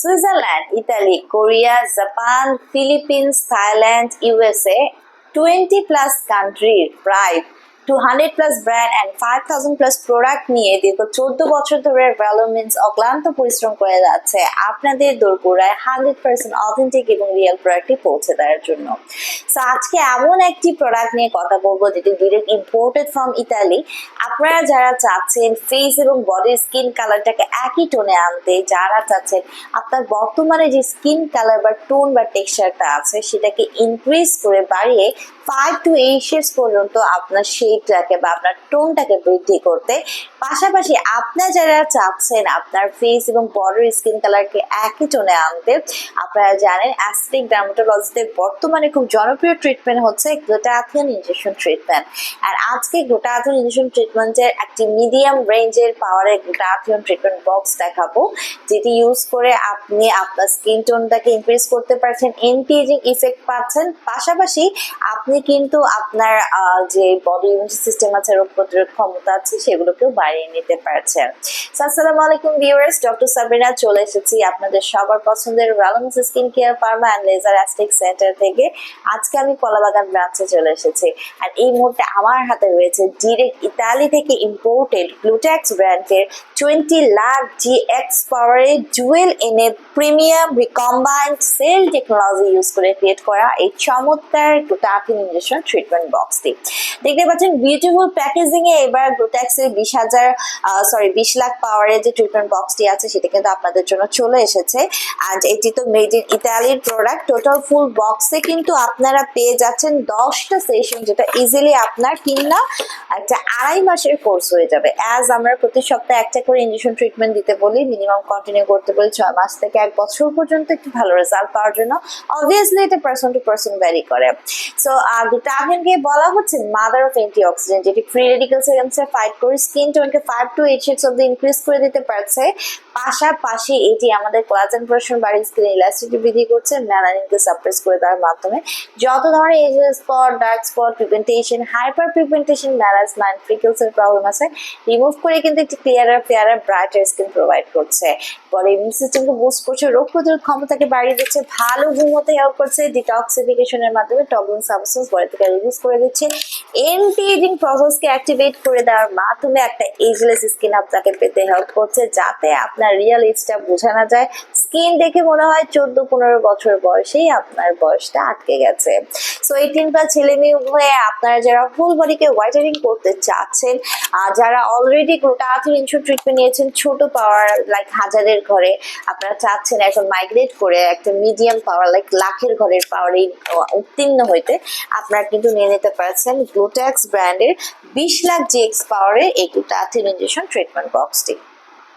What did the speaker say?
Switzerland Italy Korea Japan Philippines Thailand USA twenty plus কান্ট্রির প্রায় two hundred plus brand and five thousand plus product নিয়ে দীর্ঘ চোদ্দ বছর ধরে ভ্যালোমিন্স অক্লান্ত পরিশ্রম করে যাচ্ছে আপনাদের দোরগোড়ায় হান্ড্রেড পার্সেন্ট অথেন্টিক এবং রিয়েল প্রোডাক্টটি পৌঁছে দেওয়ার জন্য। সো আজকে এমন একটি প্রোডাক্ট নিয়ে কথা বলব যেটি ডিরেক্ট ইম্পোর্টেড ফ্রম ইতালি আপনারা যারা চাচ্ছেন ফেস এবং বডির স্কিন কালারটাকে একই টোনে আনতে, যারা চাচ্ছেন আপনার বর্তমানে যে স্কিন কালার বা টোন বা টেক্সচারটা আছে, সেটাকে ইনক্রিজ করে বাড়িয়ে ফাইভ টু এইট শেডস পর্যন্ত আপনার শেডটাকে বা আপনার টোনটাকে বৃদ্ধি করতে। পাশাপাশি আপনার যারা চাচ্ছেন আপনার ফেস এবং বডির স্কিন কালারকে একই টোনে আনতে, আপনারা জানেন অ্যাস্টিক ডার্মাটোলজিতে বর্তমানে খুব জনপ্রিয় ট্রিটমেন্ট হচ্ছে গ্লুটাথিয়ন ইনজেকশন ট্রিটমেন্ট আর আজকে গ্লুটাথিয়ন ইনজেকশন ট্রিটমেন্টের একটি মিডিয়াম রেঞ্জের পাওয়ারের গ্লুটাথিয়ন ট্রিটমেন্ট বক্স দেখাবো, যেটি ইউজ করে আপনি আপনার স্কিন টোনটাকে ইনক্রিজ করতে পারছেন এন্টি এজিং ইফেক্ট পাচ্ছেন। পাশাপাশি আপনি কিন্তু আপনার যে বডি ইমিউন সিস্টেম আছে, রোগ প্রতিরোধ ক্ষমতা আছে, সেগুলোকেও বাড়িয়ে নিতে পারছেন। আসসালামু আলাইকুম ভিউয়ার্স ডক্টর সাবিনা চলে এসেছি আপনাদের সবার পছন্দের wellness skin care pharma and laser aesthetic centre থেকে। আজকে আমি কলাবাগান ব্রাঞ্চে চলে এসেছি। আর এই মুহূর্তে আমার হাতে রয়েছে ডিরেক্ট ইতালি থেকে ইম্পোর্টেড গ্লুট্যাক্স ব্র্যান্ডের টোয়েন্টি লাখ জি এক্স পাওয়ারের জুয়েল এনে premium recombined cell technology use করে ক্রিয়েট করা এই চমৎকার গ্লুটাকিন ইঞ্জেকশন ট্রিটমেন্ট বক্সটি দেখতে পাচ্ছেন বিউটিফুল প্যাকেজিং এ এবার গ্লুট্যাক্সের বিশ হাজার সরি বিশ লাখ পাওয়ারের যে ট্রিটমেন্ট বক্সটি আছে, সেটা কিন্তু আপনাদের জন্য চলে এসেছে। অ্যান্ড এটি তো মেড ইন ইতালির প্রোডাক্ট টোটাল ফুল বক্সে কিন্তু আপনারা পেয়ে যাচ্ছেন দশটা সেশন যেটা ইজিলি আপনার কিনা একটা আড়াই মাসের কোর্স হয়ে যাবে। অ্যাজ আমরা প্রতি সপ্তাহে একটা করে ইঞ্জেকশন ট্রিটমেন্ট দিতে বলি মিনিমাম কন্টিনিউ করতে বলি, ছয় মাস থেকে এক বছর পর্যন্ত একটু ভালো রেজাল্ট পাওয়ার জন্য। অবভিয়াসলি এটা পার্সন টু পার্সন ভ্যারি করে। সো গ্লুটামিনকে বলা হচ্ছে মাদার অফ অ্যান্টি অক্সিডেন্ট যেটি ফ্রি রেডিক্যালস এগেন্সে ফাইট করে স্কিন টোনকে ফাইভ টু এইট শেডস অব্দি ইনক্রিজ করে দিতে পারছে। পাশাপাশি এটি আমাদের কোলাজেন প্রোডাকশন বাড়ি স্কিন ইলাস্টিটি বৃদ্ধি করছে মেলানিনকে সাপ্রেস করে দেওয়ার মাধ্যমে। যত ধরনের age spot dark spot pigmentation hyper pigmentation melasma freckles এর প্রবলেম আছে রিমুভ করে কিন্তু একটি clearer fairer brighter skin provide করছে। পরে ইমিউন সিস্টেমকে বুস্ট করছে, রোগ প্রতিরোধ ক্ষমতাকে বাড়িয়ে দিচ্ছে, ভালো ঘুমোতে হেল্প করছে ডিটক্সিফিকেশনের মাধ্যমে টক্সিন সাবস্টেন্স বডি থেকে রিলিজ করে দিচ্ছে। এন্টি এজিং প্রসেসকে অ্যাক্টিভেট করে দেওয়ার মাধ্যমে একটা এজলেস স্কিন আপনাকে পেতে হেল্প করছে, যাতে আপনার রিয়েল এজটা বোঝা না যায়। স্কিন দেখে মনে হয় চোদ্দ পনেরো বছর বয়সেই আপনার বয়সটা আটকে গেছে। সো এইটিন প্লাস ছেলে মেয়ে হয়ে আপনারা যারা ফুল বডিকে হোয়াইটারিং করতে চাচ্ছেন, আর যারা অলরেডি গ্লুটাথিন ইনসুর ট্রিটমেন্ট নিয়েছেন ছোট পাওয়ার লাইক হাজারের ঘরে, আপনারা চাচ্ছেন এখন মাইগ্রেট করে একটা মিডিয়াম পাওয়ার লাইক লাখের ঘরের পাওয়ারে উত্তীর্ণ হইতে, আপনারা কিন্তু নিয়ে নিতে পারছেন গ্লুট্যাক্স ব্র্যান্ডের বিশ লাখ জিএক্স পাওয়ারের এই গ্লুটাথিন ইনজেকশন ট্রিটমেন্ট বক্সটি